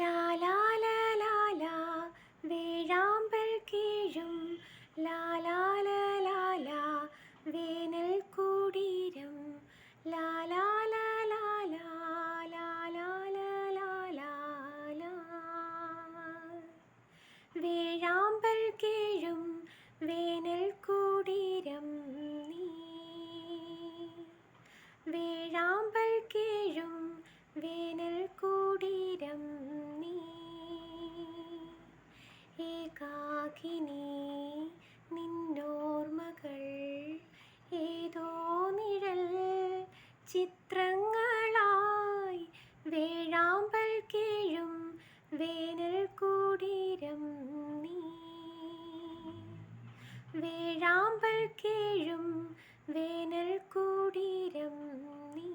ലാലാലാലാ വേഴാമ്പൽ കീഴും. ലാലാ ചിത്രങ്ങളായി വേഴാമ്പൽ കീഴും വേനൽ കൂടിരം നീ. വേഴാമ്പൽ കീഴും വേനൽ കൂടിരം നീ.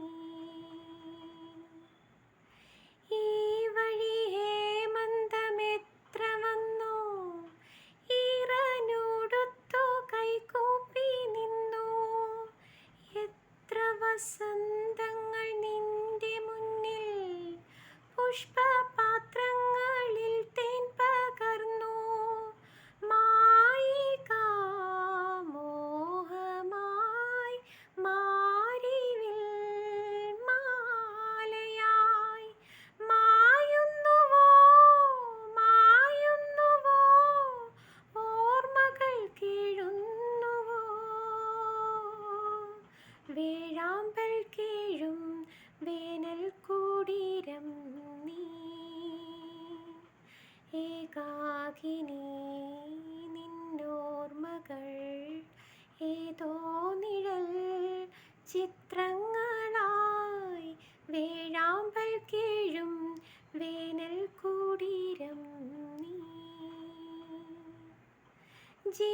ഈ വഴി ഹേമന്തമെത്ര വന്നു? ഈറനോടൊത്തു കൈകൂപ്പി നിന്നു. എത്ര ചിത്രങ്ങളായി വേഴാമ്പൽ കീഴും വേനൽ കൂടീരം നീ. ജീ